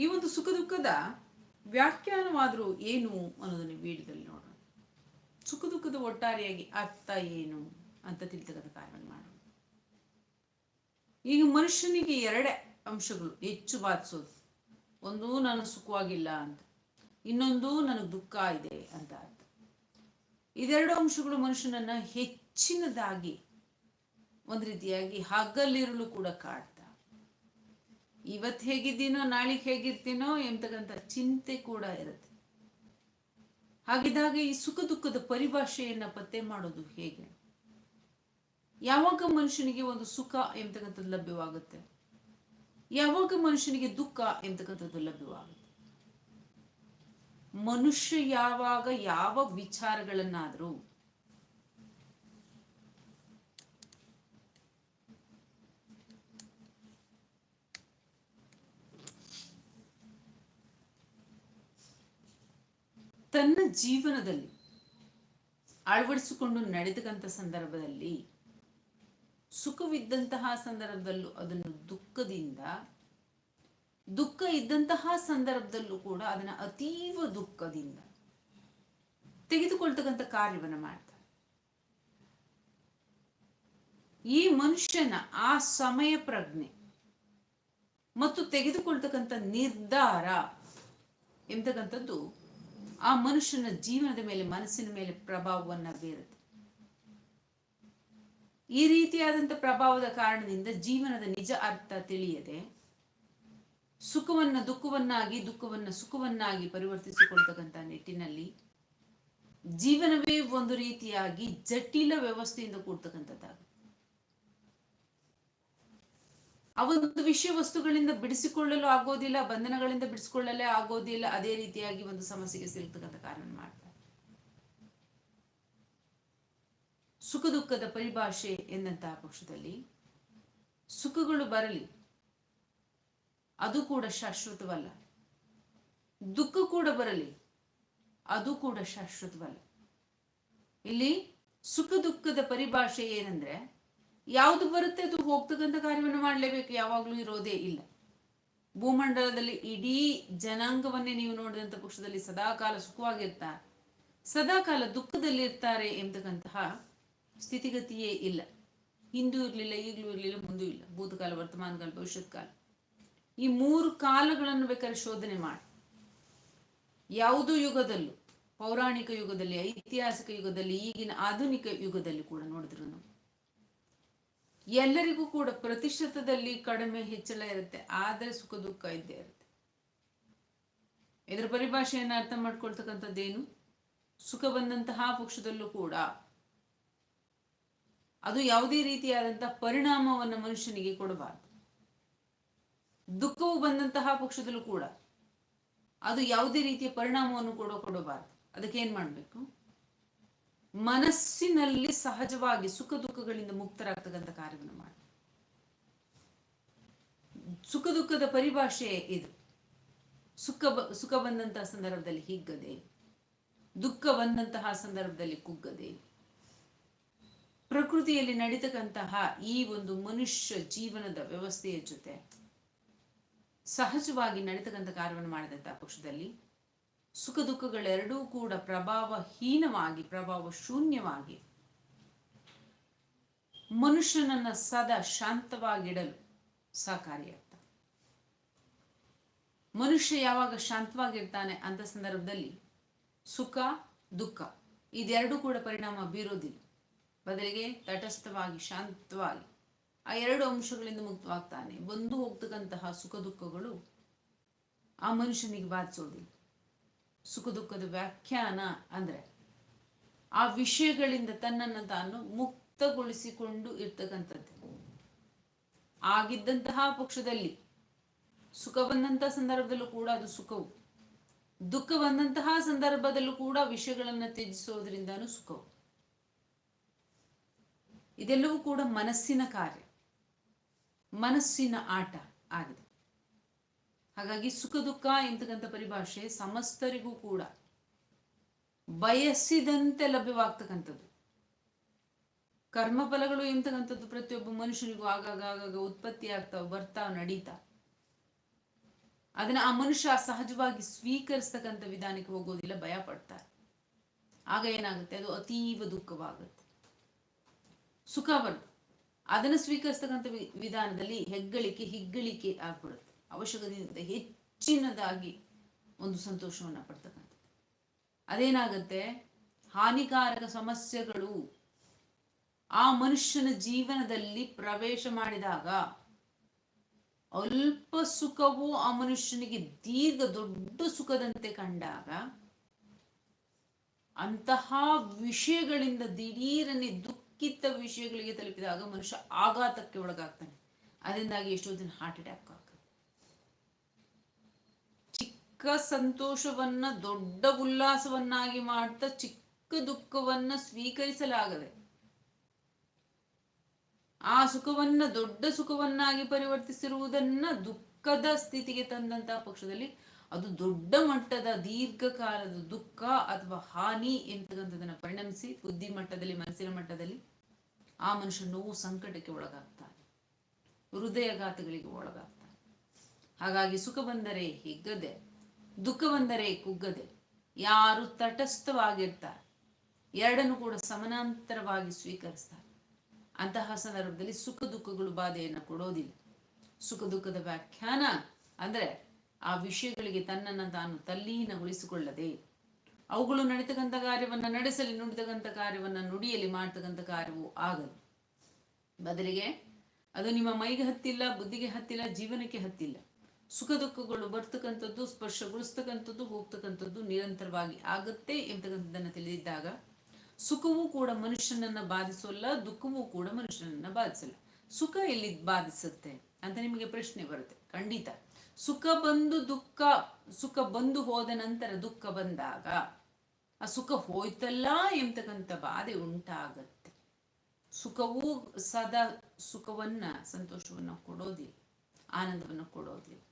ಈ ಒಂದು ಸುಖ ದುಃಖದ ವ್ಯಾಖ್ಯಾನವಾದರೂ ಏನು ಅನ್ನೋದನ್ನು ವಿಡಿಯೋದಲ್ಲಿ ನೋಡೋಣ. ಸುಖ ದುಃಖದ ಒಟ್ಟಾರೆಯಾಗಿ ಅರ್ಥ ಏನು ಅಂತ ತಿಳಿತಕ್ಕಂಥ ಕಾರ್ಯವನ್ನು ಮಾಡೋಣ. ಈಗ ಮನುಷ್ಯನಿಗೆ ಎರಡೇ ಅಂಶಗಳು. ಹೆಚ್ಚು ಬಾಧಿಸೋದು. ಒಂದು ನಾನು ಸುಖವಾಗಿಲ್ಲ ಅಂತ. ಇನ್ನೊಂದು, ನನಗೆ ದುಃಖ ಇದೆ ಅಂತ ಅರ್ಥ. ಇದೆರಡು ಅಂಶಗಳು ಮನುಷ್ಯನನ್ನ ಹೆಚ್ಚಿನದಾಗಿ, ಒಂದು ರೀತಿಯಾಗಿ ಹಗಲಿರಲು ಕೂಡ ಕಾಡ್ತಾ ಇವತ್ತು ಹೇಗಿದ್ದೀನೋ, ನಾಳೆಗೆ ಹೇಗಿರ್ತೀನೋ ಎಂತಕ್ಕಂಥ ಚಿಂತೆ ಕೂಡ ಇರುತ್ತೆ. ಹಾಗಿದ್ದಾಗ ಈ ಸುಖ ದುಃಖದ ಪರಿಭಾಷೆಯನ್ನ ಪತ್ತೆ ಮಾಡೋದು ಹೇಗೆ? ಯಾವಾಗ ಮನುಷ್ಯನಿಗೆ ಒಂದು ಸುಖ ಎಂತಕ್ಕಂಥದ್ದು ಲಭ್ಯವಾಗುತ್ತೆ? ಯಾವಾಗ ಮನುಷ್ಯನಿಗೆ ದುಃಖ ಎಂತಕ್ಕಂಥದ್ದು ಲಭ್ಯವಾಗುತ್ತೆ? ಮನುಷ್ಯ ಯಾವಾಗ ಯಾವ ವಿಚಾರಗಳನ್ನಾದರೂ ತನ್ನ ಜೀವನದಲ್ಲಿ ಅಳವಡಿಸಿಕೊಂಡು ನಡೆದಕ್ಕಂಥ ಸಂದರ್ಭದಲ್ಲಿ, ಸುಖವಿದ್ದಂತಹ ಸಂದರ್ಭದಲ್ಲೂ ಅದನ್ನು ದುಃಖದಿಂದ, ದುಃಖ ಇದ್ದಂತಹ ಸಂದರ್ಭದಲ್ಲೂ ಕೂಡ ಅದನ್ನ ಅತೀವ ದುಃಖದಿಂದ ತೆಗೆದುಕೊಳ್ತಕ್ಕಂಥ ಕಾರ್ಯವನ್ನು ಮಾಡ್ತಾರೆ. ಈ ಮನುಷ್ಯನ ಆ ಸಮಯ ಪ್ರಜ್ಞೆ ಮತ್ತು ತೆಗೆದುಕೊಳ್ತಕ್ಕಂಥ ನಿರ್ಧಾರ ಎಂತಕ್ಕಂಥದ್ದು ಆ ಮನುಷ್ಯನ ಜೀವನದ ಮೇಲೆ, ಮನಸ್ಸಿನ ಮೇಲೆ ಪ್ರಭಾವವನ್ನ ಬೀರುತ್ತೆ. ಈ ರೀತಿಯಾದಂಥ ಪ್ರಭಾವದ ಕಾರಣದಿಂದ ಜೀವನದ ನಿಜ ಅರ್ಥ ತಿಳಿಯದೆ, ಸುಖವನ್ನ ದುಃಖವನ್ನಾಗಿ, ದುಃಖವನ್ನ ಸುಖವನ್ನಾಗಿ ಪರಿವರ್ತಿಸಿಕೊಳ್ತಕ್ಕಂಥ ನಿಟ್ಟಿನಲ್ಲಿ ಜೀವನವೇ ಒಂದು ರೀತಿಯಾಗಿ ಜಟಿಲ ವ್ಯವಸ್ಥೆಯಿಂದ ಕೂಡ್ತಕ್ಕಂಥದ್ದಾಗುತ್ತೆ. ಆ ಒಂದು ವಿಷಯ ವಸ್ತುಗಳಿಂದ ಬಿಡಿಸಿಕೊಳ್ಳಲು ಆಗೋದಿಲ್ಲ, ಬಂಧನಗಳಿಂದ ಬಿಡಿಸಿಕೊಳ್ಳಲೇ ಆಗೋದಿಲ್ಲ, ಅದೇ ರೀತಿಯಾಗಿ ಒಂದು ಸಮಸ್ಯೆಗೆ ಸಿಲ್ತಕ್ಕಂಥ ಕಾರಣ ಮಾಡ್ತಾರೆ. ಸುಖ ದುಃಖದ ಪರಿಭಾಷೆ ಎಂದಂತಹ ಪಕ್ಷದಲ್ಲಿ ಸುಖಗಳು ಬರಲಿ, ಅದು ಕೂಡ ಶಾಶ್ವತವಲ್ಲ. ದುಃಖ ಕೂಡ ಬರಲಿ, ಅದು ಕೂಡ ಶಾಶ್ವತವಲ್ಲ. ಇಲ್ಲಿ ಸುಖ ದುಃಖದ ಪರಿಭಾಷೆ ಏನಂದ್ರೆ ಯಾವುದು ಬರುತ್ತೆ ಅದು ಹೋಗ್ತಕ್ಕಂಥ ಕಾರ್ಯವನ್ನು ಮಾಡಲೇಬೇಕು, ಯಾವಾಗಲೂ ಇರೋದೇ ಇಲ್ಲ. ಭೂಮಂಡಲದಲ್ಲಿ ಇಡೀ ಜನಾಂಗವನ್ನೇ ನೀವು ನೋಡಿದಂಥ ಪಕ್ಷದಲ್ಲಿ ಸದಾಕಾಲ ಸುಖವಾಗಿರ್ತಾರೆ ಸದಾಕಾಲ ದುಃಖದಲ್ಲಿ ಇರ್ತಾರೆ ಎಂಬತಕ್ಕಂತಹ ಸ್ಥಿತಿಗತಿಯೇ ಇಲ್ಲ. ಹಿಂದೂ ಇರಲಿಲ್ಲ, ಈಗಲೂ ಇರಲಿಲ್ಲ, ಮುಂದೂ ಇಲ್ಲ. ಭೂತಕಾಲ ವರ್ತಮಾನ ಕಾಲ ಭವಿಷ್ಯತ್ ಕಾಲ ಈ ಮೂರು ಕಾಲಗಳನ್ನು ಬೇಕಾದ್ರೆ ಶೋಧನೆ ಮಾಡಿ. ಯಾವುದೋ ಯುಗದಲ್ಲೂ, ಪೌರಾಣಿಕ ಯುಗದಲ್ಲಿ, ಐತಿಹಾಸಿಕ ಯುಗದಲ್ಲಿ, ಈಗಿನ ಆಧುನಿಕ ಯುಗದಲ್ಲಿ ಕೂಡ ನೋಡಿದ್ರು ನಾವು ಎಲ್ಲರಿಗೂ ಕೂಡ ಪ್ರತಿಶತದಲ್ಲಿ ಕಡಿಮೆ ಹೆಚ್ಚಳ ಇರುತ್ತೆ, ಆದರೆ ಸುಖ ದುಃಖ ಇದ್ದೇ ಇರುತ್ತೆ. ಇದರ ಪರಿಭಾಷೆಯನ್ನು ಅರ್ಥ ಮಾಡ್ಕೊಳ್ತಕ್ಕಂಥದ್ದೇನು? ಸುಖ ಬಂದಂತಹ ಪಕ್ಷದಲ್ಲೂ ಕೂಡ ಅದು ಯಾವುದೇ ರೀತಿಯಾದಂತಹ ಪರಿಣಾಮವನ್ನು ಮನುಷ್ಯನಿಗೆ ಕೊಡಬಾರದು. ದುಃಖವು ಬಂದಂತಹ ಪಕ್ಷದಲ್ಲೂ ಕೂಡ ಅದು ಯಾವುದೇ ರೀತಿಯ ಪರಿಣಾಮವನ್ನು ಕೂಡ ಕೊಡಬಾರದು. ಅದಕ್ಕೆ ಏನ್ ಮಾಡಬೇಕು? ಮನಸ್ಸಿನಲ್ಲಿ ಸಹಜವಾಗಿ ಸುಖ ದುಃಖಗಳಿಂದ ಮುಕ್ತರಾಗ್ತಕ್ಕಂಥ ಕಾರ್ಯವನ್ನು ಮಾಡಿ. ಸುಖ ದುಃಖದ ಪರಿಭಾಷೆ ಇದು. ಸುಖ ಸುಖ ಬಂದಂತಹ ಸಂದರ್ಭದಲ್ಲಿ ಹಿಗ್ಗದೆ, ದುಃಖ ಬಂದಂತಹ ಸಂದರ್ಭದಲ್ಲಿ ಕುಗ್ಗದೆ, ಪ್ರಕೃತಿಯಲ್ಲಿ ನಡೀತಕ್ಕಂತಹ ಈ ಒಂದು ಮನುಷ್ಯ ಜೀವನದ ವ್ಯವಸ್ಥೆಯ ಜೊತೆ ಸಹಜವಾಗಿ ನಡೀತಕ್ಕಂಥ ಕಾರ್ಯವನ್ನು ಮಾಡಿದಂತಹ ಪಕ್ಷದಲ್ಲಿ ಸುಖ ದುಃಖಗಳೆರಡೂ ಕೂಡ ಪ್ರಭಾವಹೀನವಾಗಿ ಪ್ರಭಾವ ಶೂನ್ಯವಾಗಿ ಮನುಷ್ಯನನ್ನ ಸದಾ ಶಾಂತವಾಗಿಡಲು ಸಹಕಾರಿಯಾಗ್ತದೆ ಮನುಷ್ಯ ಯಾವಾಗ ಶಾಂತವಾಗಿರ್ತಾನೆ ಅಂತ ಸಂದರ್ಭದಲ್ಲಿ ಸುಖ, ದುಃಖ ಇದೆರಡೂ ಕೂಡ ಪರಿಣಾಮ ಬೀರೋದಿಲ್ಲ. ಬದಲಿಗೆ ತಟಸ್ಥವಾಗಿ, ಶಾಂತವಾಗಿ ಆ ಎರಡು ಅಂಶಗಳಿಂದ ಮುಕ್ತವಾಗ್ತಾನೆ. ಬಂದು ಹೋಗ್ತಕ್ಕಂತಹ ಸುಖ ದುಃಖಗಳು ಆ ಮನುಷ್ಯನಿಗೆ ಬಾಧಿಸೋದಿಲ್ಲ. ಸುಖ ದುಃಖದ ವ್ಯಾಖ್ಯಾನ ಅಂದ್ರೆ ಆ ವಿಷಯಗಳಿಂದ ತನ್ನನ್ನು ತಾನು ಮುಕ್ತಗೊಳಿಸಿಕೊಂಡು ಇರ್ತಕ್ಕಂಥದ್ದು. ಆಗಿದ್ದಂತಹ ಪಕ್ಷದಲ್ಲಿ ಸುಖ ಬಂದಂತಹ ಸಂದರ್ಭದಲ್ಲೂ ಕೂಡ ಅದು ಸುಖವು. ದುಃಖ ಬಂದಂತಹ ಸಂದರ್ಭದಲ್ಲೂ ಕೂಡ ವಿಷಯಗಳನ್ನು ತ್ಯಜಿಸೋದ್ರಿಂದಾನು ಸುಖವು. ಇದೆಲ್ಲವೂ ಕೂಡ ಮನಸ್ಸಿನ ಕಾರ್ಯ. ಮನಸ್ಸಿನ ಆಟ ಆಗಿದೆ. ಹಾಗಾಗಿ ಸುಖ ದುಃಖ ಎಂತಕ್ಕಂಥ ಪರಿಭಾಷೆ ಸಮಸ್ತರಿಗೂ ಕೂಡ ಬಯಸಿದಂತೆ ಲಭ್ಯವಾಗ್ತಕ್ಕಂಥದ್ದು. ಕರ್ಮಫಲಗಳು ಎಂತಕ್ಕಂಥದ್ದು ಪ್ರತಿಯೊಬ್ಬ ಮನುಷ್ಯನಿಗೂ ಆಗಾಗ ಆಗಾಗ ಉತ್ಪತ್ತಿ ಆಗ್ತಾವ ಬರ್ತಾವ ನಡೀತಾ. ಅದನ್ನ ಆ ಮನುಷ್ಯ ಸಹಜವಾಗಿ ಸ್ವೀಕರಿಸ್ತಕ್ಕಂಥ ವಿಧಾನಕ್ಕೆ ಹೋಗೋದಿಲ್ಲ ಭಯ ಪಡ್ತಾರೆ ಆಗ ಏನಾಗುತ್ತೆ? ಅದು ಅತೀವ ದುಃಖವಾಗುತ್ತೆ. ಸುಖ ಬರುತ್ತೆ ಅದನ್ನು ಸ್ವೀಕರಿಸ್ತಕ್ಕಂಥ ವಿಧಾನದಲ್ಲಿ ಹೆಗ್ಗಳಿಕೆ, ಹಿಗ್ಗಳಿಕೆ ಆಗ್ಬಿಡುತ್ತೆ. ಅವಶ್ಯಕತೆಯಿಂದ ಹೆಚ್ಚಿನದಾಗಿ ಒಂದು ಸಂತೋಷವನ್ನು ಪಡ್ತಕ್ಕಂಥದ್ದು. ಅದೇನಾಗುತ್ತೆ? ಹಾನಿಕಾರಕ ಸಮಸ್ಯೆಗಳು ಆ ಮನುಷ್ಯನ ಜೀವನದಲ್ಲಿ ಪ್ರವೇಶ ಮಾಡಿದಾಗ ಅಲ್ಪ ಸುಖವು ಆ ಮನುಷ್ಯನಿಗೆ ದೀರ್ಘ ದೊಡ್ಡ ಸುಖದಂತೆ ಕಂಡಾಗ ಅಂತಹ ವಿಷಯಗಳಿಂದ ದಿಢೀರನೆ ದುಃಖಿತ ವಿಷಯಗಳಿಗೆ ತಲುಪಿದಾಗ ಮನುಷ್ಯ ಆಘಾತಕ್ಕೆ ಒಳಗಾಗ್ತಾನೆ. ಅದರಿಂದಾಗಿ ಎಷ್ಟೋ ದಿನ ಹಾರ್ಟ್ ಅಟ್ಯಾಕ್ ಚಿಕ್ಕ ಸಂತೋಷವನ್ನ, ದೊಡ್ಡ ಉಲ್ಲಾಸವನ್ನಾಗಿ ಮಾಡ್ತಾ ಚಿಕ್ಕ ದುಃಖವನ್ನ ಸ್ವೀಕರಿಸಲಾಗದೆ, ಆ ಸುಖವನ್ನ, ದೊಡ್ಡ ಸುಖವನ್ನಾಗಿ ಪರಿವರ್ತಿಸಿರುವುದನ್ನ ದುಃಖದ ಸ್ಥಿತಿಗೆ ತಂದಂತಹ ಪಕ್ಷದಲ್ಲಿ ಅದು ದೊಡ್ಡ ಮಟ್ಟದ ದೀರ್ಘಕಾಲದ ದುಃಖ ಅಥವಾ ಹಾನಿ ಎಂತಕ್ಕಂಥದನ್ನ ಪರಿಣಮಿಸಿ ಬುದ್ಧಿ ಮಟ್ಟದಲ್ಲಿ ಮನಸ್ಸಿನ ಮಟ್ಟದಲ್ಲಿ ಆ ಮನುಷ್ಯ ನೋವು ಸಂಕಟಕ್ಕೆ ಒಳಗಾಗ್ತಾನೆ, ಹೃದಯಘಾತಗಳಿಗೆ ಒಳಗಾಗ್ತಾನೆ. ಹಾಗಾಗಿ ಸುಖ ಬಂದರೆ ಹಿಗ್ಗದೆ ದುಃಖ ಬಂದರೆ ಕುಗ್ಗದೆ. ಯಾರು ತಟಸ್ಥವಾಗಿರ್ತಾರೆ, ಎರಡನ್ನು ಕೂಡ ಸಮಾನಾಂತರವಾಗಿ ಸ್ವೀಕರಿಸ್ತಾರೆ. ಅಂತಹ ಸಂದರ್ಭದಲ್ಲಿ ಸುಖ ದುಃಖಗಳು ಬಾಧೆಯನ್ನು ಕೊಡೋದಿಲ್ಲ. ಸುಖ ದುಃಖದ ವ್ಯಾಖ್ಯಾನ ಅಂದ್ರೆ ಆ ವಿಷಯಗಳಿಗೆ ತನ್ನನ್ನು ತಾನು ತಲ್ಲೀನಗೊಳಿಸಿಕೊಳ್ಳದೆ, ಅವುಗಳು ನಡೀತಕ್ಕಂಥ ಕಾರ್ಯವನ್ನ ನಡೆಸಲಿ, ನುಡಿತಕ್ಕಂಥ ಕಾರ್ಯವನ್ನ ನುಡಿಯಲಿ ಮಾಡ್ತಕ್ಕಂಥ ಕಾರ್ಯವು ಆಗದು. ಬದಲಿಗೆ ಅದು ನಿಮ್ಮ ಮೈಗೆ ಹತ್ತಿಲ್ಲ, ಬುದ್ಧಿಗೆ ಹತ್ತಿಲ್ಲ, ಜೀವನಕ್ಕೆ ಹತ್ತಿಲ್ಲ. ಸುಖ ದುಃಖಗಳು ಬರ್ತಕ್ಕಂಥದ್ದು, ಸ್ಪರ್ಶಗೊಳಿಸ್ತಕ್ಕಂಥದ್ದು, ಹೋಗ್ತಕ್ಕಂಥದ್ದು ನಿರಂತರವಾಗಿ ಆಗುತ್ತೆ ಎಂಬತಕ್ಕಂಥದ್ದನ್ನು ತಿಳಿದಿದ್ದಾಗ ಸುಖವೂ ಕೂಡ ಮನುಷ್ಯನನ್ನ ಬಾಧಿಸೋಲ್ಲ, ದುಃಖವೂ ಕೂಡ ಮನುಷ್ಯನನ್ನ ಬಾಧಿಸಲ್ಲ. ಸುಖ ಎಲ್ಲಿ ಬಾಧಿಸುತ್ತೆ ಅಂತ ನಿಮಗೆ ಪ್ರಶ್ನೆ ಬರುತ್ತೆ. ಖಂಡಿತ. ಸುಖ ಬಂದು ದುಃಖ, ಸುಖ ಬಂದು ಹೋದ ನಂತರ ದುಃಖ ಬಂದಾಗ ಆ ಸುಖ ಹೋಯ್ತಲ್ಲ ಎಂತಕ್ಕಂಥ ಬಾಧೆ ಉಂಟಾಗತ್ತೆ. ಸುಖವೂ ಸದಾ ಸುಖವನ್ನ, ಸಂತೋಷವನ್ನ ಕೊಡೋದಿಲ್ಲ, ಆನಂದವನ್ನು ಕೊಡೋದಿಲ್ಲ.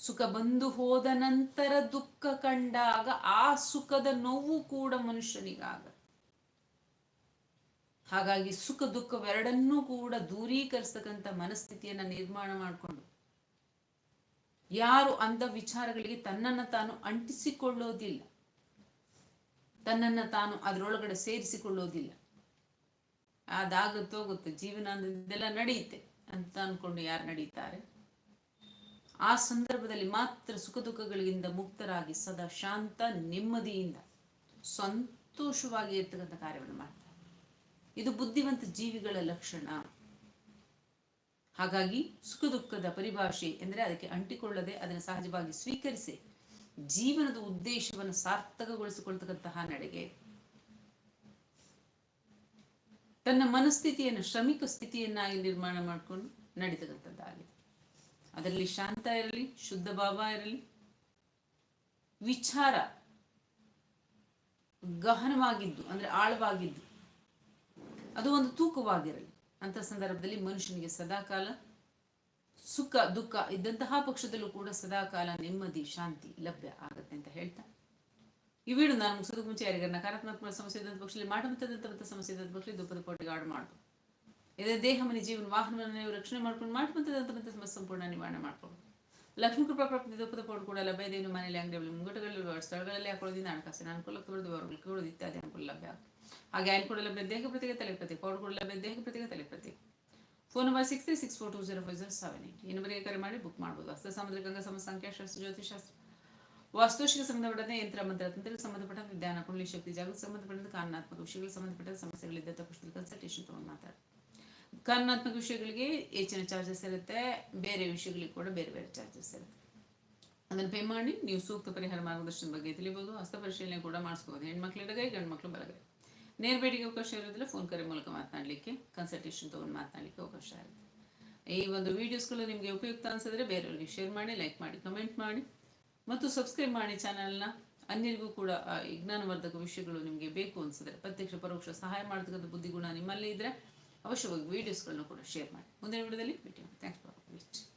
ಸುಖ ಬಂದು ಹೋದ ನಂತರ ದುಃಖ ಕಂಡಾಗ ಆ ಸುಖದ ನೋವು ಕೂಡ ಮನುಷ್ಯನಿಗಾಗ. ಹಾಗಾಗಿ ಸುಖ ದುಃಖವೆರಡನ್ನೂ ಕೂಡ ದೂರೀಕರಿಸ್ತಕ್ಕಂಥ ಮನಸ್ಥಿತಿಯನ್ನ ನಿರ್ಮಾಣ ಮಾಡಿಕೊಂಡು ಯಾರು ಅಂಥ ವಿಚಾರಗಳಿಗೆ ತನ್ನನ್ನು ತಾನು ಅಂಟಿಸಿಕೊಳ್ಳೋದಿಲ್ಲ. ತನ್ನನ್ನು ತಾನು ಅದರೊಳಗಡೆ ಸೇರಿಸಿಕೊಳ್ಳೋದಿಲ್ಲ. ಅದಾಗುತ್ತೋಗುತ್ತೆ ಜೀವನ ಇದೆಲ್ಲ ನಡೆಯುತ್ತೆ ಅಂತ ಅಂದ್ಕೊಂಡು ಯಾರು ನಡೀತಾರೆ? ಆ ಸಂದರ್ಭದಲ್ಲಿ ಮಾತ್ರ ಸುಖ ದುಃಖಗಳಿಂದ ಮುಕ್ತರಾಗಿ ಸದಾ ಶಾಂತ, ನೆಮ್ಮದಿಯಿಂದ ಸಂತೋಷವಾಗಿ ಇರ್ತಕ್ಕಂಥ ಕಾರ್ಯವನ್ನು ಮಾಡ್ತಾರೆ. ಇದು ಬುದ್ಧಿವಂತ ಜೀವಿಗಳ ಲಕ್ಷಣ. ಹಾಗಾಗಿ ಸುಖ ದುಃಖದ ಪರಿಭಾಷೆ ಎಂದರೆ ಅದಕ್ಕೆ ಅಂಟಿಕೊಳ್ಳದೆ ಅದನ್ನು ಸಹಜವಾಗಿ ಸ್ವೀಕರಿಸಿ ಜೀವನದ ಉದ್ದೇಶವನ್ನು ಸಾರ್ಥಕಗೊಳಿಸಿಕೊಳ್ತಕ್ಕಂತಹ ನಡೆಗೆ ತನ್ನ ಮನಸ್ಥಿತಿಯನ್ನು ಶ್ರಮಿಕ ಸ್ಥಿತಿಯನ್ನಾಗಿ ನಿರ್ಮಾಣ ಮಾಡಿಕೊಂಡು ನಡೀತಕ್ಕಂಥದ್ದಾಗಿದೆ. ಅದರಲ್ಲಿ ಶಾಂತ ಇರಲಿ, ಶುದ್ಧ ಭಾವ ಇರಲಿ, ವಿಚಾರ ಗಹನವಾಗಿದ್ದು, ಅಂದ್ರೆ ಆಳವಾಗಿದ್ದು, ಅದು ಒಂದು ತೂಕವಾಗಿರಲಿ. ಅಂತ ಸಂದರ್ಭದಲ್ಲಿ ಮನುಷ್ಯನಿಗೆ ಸದಾಕಾಲ ಸುಖ, ದುಃಖ ಇದ್ದಂತಹ ಪಕ್ಷದಲ್ಲೂ ಕೂಡ ಸದಾಕಾಲ ನೆಮ್ಮದಿ, ಶಾಂತಿ ಲಭ್ಯ ಆಗುತ್ತೆ ಅಂತ ಹೇಳ್ತಾ. ಈ ವಿಡಿಯೋ ನಾನು ಮುಗಿಸೋದಕ್ಕೆ ಮುಂಚೆ ಯಾರಿಗಾರ ನಕಾರಾತ್ಮಕ ಸಮಸ್ಯೆ ಇದ್ದಂಥ ಪಕ್ಷದಲ್ಲಿ ಮಾಡಮತ್ತದಂಥ ಸಮಸ್ಯೆ ಇದ್ದಂಥ ಪಕ್ಷದಲ್ಲಿ ದುಃಖದ ಪೋಟಿಗೆ ಆಡ್ ಮಾಡ್ಬೋದು. ಇದೇ ದೇಹ, ಮನೆ, ಜೀವನ ವಾಹನವನ್ನು ನೀವು ರಕ್ಷಣೆ ಮಾಡ್ಕೊಂಡು ಮಾಡಿ ಮತ್ತೆ ಸಮಸ್ಯೆ ಸಂಪೂರ್ಣ ನಿವಾರಣೆ ಮಾಡ್ಕೊಂಡು ಲಕ್ಷ್ಮೀ ಕೃಪಾ ಪ್ರಾಪ್ತಿ ದುಃಖದ ಪೌಡ್ ಕೂಡ ಲಭ್ಯ ಇನ್ನು ಮನೆಯಲ್ಲಿ ಅಂಗಡಿಯಲ್ಲಿ ಮುಂಗಟಗಳಲ್ಲಿ ಸ್ಥಳಗಳಲ್ಲಿ ಹಾಕೊಳ್ಳೋದಿಂದ ಹಣಕಾಸಿನ ಅನುಕೂಲ ತೋರಿದು ವರ್ಗಗಳು ಇತ್ಯಾದಿ ಅನುಕೂಲ ಲಭ್ಯ ಹಾಗೆ ಆಯ್ಲ್ ಕೂಡ ಲಭ್ಯ. ದೇಹ ಪ್ರತಿಗೆ ತಲೆ ಪ್ರತಿ ಪೌಡ್ ಕೂಡ ಲಭ್ಯ. ದೇಹ ಪ್ರತಿಗೆ ತಲೆ phone number six three six four two zero five zero seven eight ಈ ಕರೆ ಮಾಡಿ ಬುಕ್ ಮಾಡ್ಬೋದು. ಹಸ್ತ ಸಾಮುದ್ರಿಕ ಗಂಗಾ ಸಮ ಸಂಖ್ಯಾಶಾಸ್ತ್ರ ಜ್ಯೋತಿಷಾಸ್ತ್ರ ವಾಸ್ತುಶಿಗೆ ಸಂಬಂಧಪಟ್ಟಂತೆ ಯಂತ್ರ, ಮಂತ್ರ ತಂತ್ರಕ್ಕೆ ಸಂಬಂಧಪಟ್ಟ ವಿಜ್ಞಾನ, ಕುಂಡಲಿ ಶಕ್ತಿ, ಜಾಗೃತಿ ಸಂಬಂಧಪಟ್ಟಂತೆ ಕಾನೂನಾತ್ಮಕ ವಿಷಯಗಳಿಗೆ ಸಂಬಂಧಪಟ್ಟ ಸಮಸ್ಯೆಗಳಿದ್ದ ತಕ್ಷಣ ಕನ್ಸಲ್ಟೇಷನ್ ತಗೊಂಡು ಮಾತಾಡಿ. ಕಾರಣಾತ್ಮಕ ವಿಷಯಗಳಿಗೆ ಹೆಚ್ಚಿನ ಚಾರ್ಜಸ್ ಇರುತ್ತೆ, ಬೇರೆ ವಿಷಯಗಳಿಗೆ ಕೂಡ ಬೇರೆ ಬೇರೆ ಚಾರ್ಜಸ್ ಇರುತ್ತೆ. ಅದನ್ನು ಪೇ ಮಾಡಿ, ನೀವು ಸೂಕ್ತ ಪರಿಹಾರ ಮಾರ್ಗದರ್ಶನ ಬಗ್ಗೆ ತಿಳಿಬೋದು, ಹಸ್ತ ಪರಿಶೀಲನೆ ಕೂಡ ಮಾಡಿಸ್ಕೋಬೋದು ಹೆಣ್ಮಕ್ಳು ಎಡಗೈ ಗಂಡು ಮಕ್ಕಳು ಬಲಗೈ. ನೇರ ಭೇಟಿಗೆ ಅವಕಾಶ ಇರೋದಿಲ್ಲ ಫೋನ್ ಕರೆ ಮೂಲಕ ಮಾತನಾಡಲಿಕ್ಕೆ ಕನ್ಸಲ್ಟೇಷನ್ ತೊಗೊಂಡು ಮಾತನಾಡಲಿಕ್ಕೆ ಅವಕಾಶ ಇರುತ್ತೆ. ಈ ಒಂದು ವಿಡಿಯೋಸ್ಗಳು ನಿಮಗೆ ಉಪಯುಕ್ತ ಅನಿಸಿದ್ರೆ ಬೇರೆಯವರಿಗೆ ಶೇರ್ ಮಾಡಿ ಲೈಕ್ ಮಾಡಿ ಕಮೆಂಟ್ ಮಾಡಿ. ಮತ್ತು ಸಬ್ಸ್ಕ್ರೈಬ್ ಮಾಡಿ ಚಾನಲ್ನ ಅನ್ಯರಿಗೂ ಕೂಡ ಈ ವಿಷಯಗಳು ನಿಮಗೆ ಬೇಕು ಅನಿಸಿದ್ರೆ, ಪ್ರತ್ಯಕ್ಷ ಪರೋಕ್ಷ ಸಹಾಯ ಮಾಡತಕ್ಕಂಥ ಬುದ್ಧಿಗುಣ ನಿಮ್ಮಲ್ಲಿ ಇದ್ದರೆ ಅವಶ್ಯವಾಗಿ ವೀಡಿಯೋಸ್ಗಳನ್ನು ಕೂಡ ಶೇರ್ ಮಾಡಿ. ಮುಂದಿನ ವಿಡಿಯೋದಲ್ಲಿ ಭೇಟಿ ಮಾಡಿ ಥ್ಯಾಂಕ್ಸ್ ಫಾರ್ ವಾಚಿಂಗ್